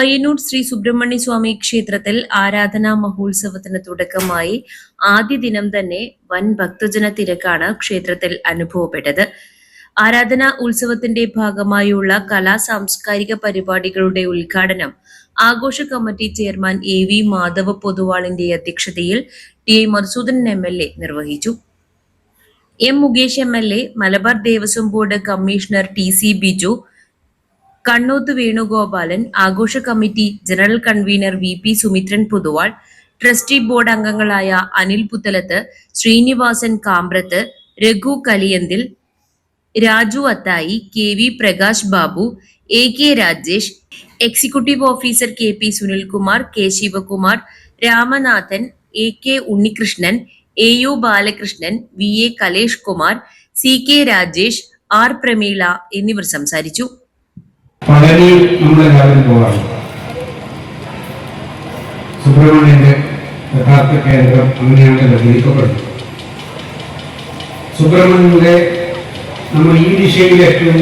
പയ്യന്നൂർ ശ്രീ സുബ്രഹ്മണ്യ സ്വാമി ക്ഷേത്രത്തിൽ ആരാധനാ മഹോത്സവത്തിന് തുടക്കമായി ആദ്യ ദിനം തന്നെ വൻ ഭക്തജന തിരക്കാണ് ക്ഷേത്രത്തിൽ അനുഭവപ്പെട്ടത്. ആരാധനാ ഉത്സവത്തിന്റെ ഭാഗമായുള്ള കലാ സാംസ്കാരിക പരിപാടികളുടെ ഉദ്ഘാടനം ആഘോഷ committee chairman A V Madhava പൊതുവാളിന്റെ അധ്യക്ഷതയിൽ T I Madhusudan M L A നിർവഹിച്ചു. M Mukesh M L A Malabar Devaswom board commissioner T C Biju Kannoth Venugopalan ആഘോഷ committee general convener V P Sumithran Puthuval trustee board അംഗങ്ങളായ Anil Puthalath Srinivasan Kamprath Raghu Kaliyanthil Raju Athayi K V Prakash Babu A K Rajesh executive officer K P Sunilkumar K Sivakumar Ramanathan A K Unnikrishnan A U Balakrishnan V A Kalesh Kumar C K Rajesh R Prameela എന്നിവർ സംസാരിച്ചു. പളനി നമ്മളെല്ലാവരും പോകാറുണ്ട് സുബ്രഹ്മണ്യന്റെ യഥാർത്ഥ കേന്ദ്രം അങ്ങനെയാണ് നിർണയിക്കപ്പെടുന്നത് സുബ്രഹ്മണ്യന്റെ നമ്മൾ ഈ ദിശയിൽ ഏറ്റവും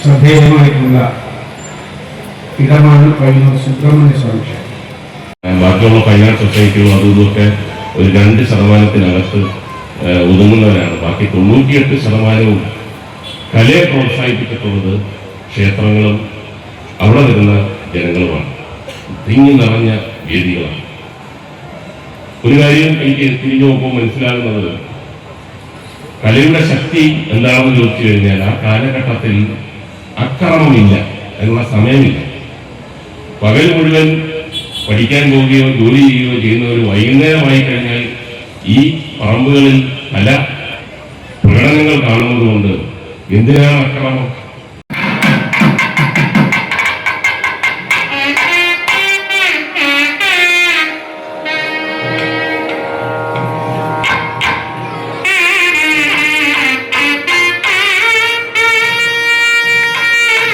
ശ്രദ്ധേയമായിട്ടുള്ള ഇടമാണ് പയ്യന്നൂർ സുബ്രഹ്മണ്യ സ്വാമി ബാക്കിയുള്ള ഫൈനാൻസ് സൊസൈറ്റികളും അതും ഇതൊക്കെ ഒരു രണ്ട് ശതമാനത്തിനകത്ത് ഒതുങ്ങുന്നവരാണ്. ബാക്കി തൊണ്ണൂറ്റിയെട്ട് ശതമാനവും കലയെ പ്രോത്സാഹിപ്പിച്ചിട്ടുള്ളത് ക്ഷേത്രങ്ങളും അവിടെ വരുന്ന ജനങ്ങളുമാണ്. തിങ്ങി നിറഞ്ഞ വേദികളാണ്. ഒരു കാര്യം എനിക്ക് തിരിഞ്ഞു നോക്കുമ്പോൾ മനസ്സിലാകുന്നത് കലയുടെ ശക്തി എന്താണെന്ന് ചോദിച്ചു കഴിഞ്ഞാൽ ആ കാലഘട്ടത്തിൽ അക്രമമില്ല എന്നുള്ള സമയമില്ല. പകൽ മുഴുവൻ പഠിക്കാൻ പോവുകയോ ജോലി ചെയ്യുകയോ ചെയ്യുന്നവർ വൈകുന്നേരമായി കഴിഞ്ഞാൽ ഈ പറമ്പുകളിൽ പല പ്രകടനങ്ങൾ കാണുന്നതുകൊണ്ട് എന്തിനാണ് അക്രമം?